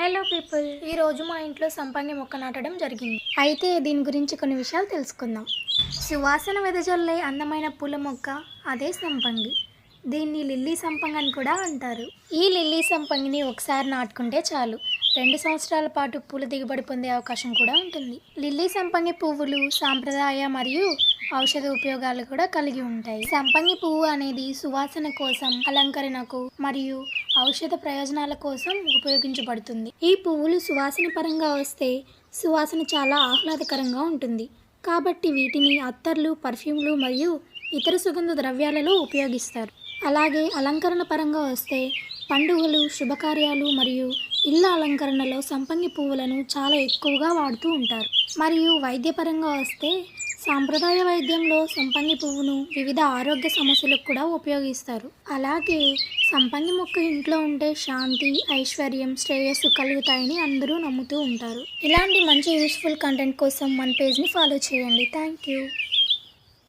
Hello people ఈరోజు మా ఇంట్లో సంపంగి మొక్క నాటడం జరిగింది. అయితే దీని గురించి కొన్ని విషయాలు తెలుసుకుందాం. సువాసన వెదజల్లే అందమైన పూల మొక్క అదే సంపంగి. దీన్ని లిల్లీ సంపంగి అని కూడా అంటారు. ఈ లిల్లీ సంపంగిని ఒకసారి నాటుకుంటే చాలు. రెండు సంవత్సరాల పాటు పూల దిగుబడి పొందే అవకాశం కూడా ఉంటుంది. లిల్లీ సంపంగి పువ్వులు సాంప్రదాయ మరియు ఔషధ ఉపయోగాలు కూడా కలిగి ఉంటాయి. సంపంగి పువ్వు అనేది సువాసన కోసం అలంకరణకు మరియు ఔషధ ప్రయోజనాల కోసం ఉపయోగించబడుతుంది. ఈ పువ్వులు సువాసన పరంగా వస్తే సువాసన చాలా ఆహ్లాదకరంగా ఉంటుంది. కాబట్టి వీటిని అత్తర్లు పర్ఫ్యూమ్లు మరియు ఇతర సుగంధ ద్రవ్యాలలో ఉపయోగిస్తారు. అలాగే అలంకరణ పరంగా వస్తే పండుగలు శుభకార్యాలు మరియు ఇళ్ళ అలంకరణలో సంపంగి పువ్వులను చాలా ఎక్కువగా వాడుతూ ఉంటారు. మరియు వైద్యపరంగా వస్తే సాంప్రదాయ వైద్యంలో సంపంగి పువ్వును వివిధ ఆరోగ్య సమస్యలకు కూడా ఉపయోగిస్తారు. అలాగే సంపంగి మొక్క ఇంట్లో ఉంటే శాంతి ఐశ్వర్యం శ్రేయస్సు కలుగుతాయని అందరూ నమ్ముతూ ఉంటారు. ఇలాంటి మంచి యూస్ఫుల్ కంటెంట్ కోసం మన పేజ్ని ఫాలో చేయండి. Thank you.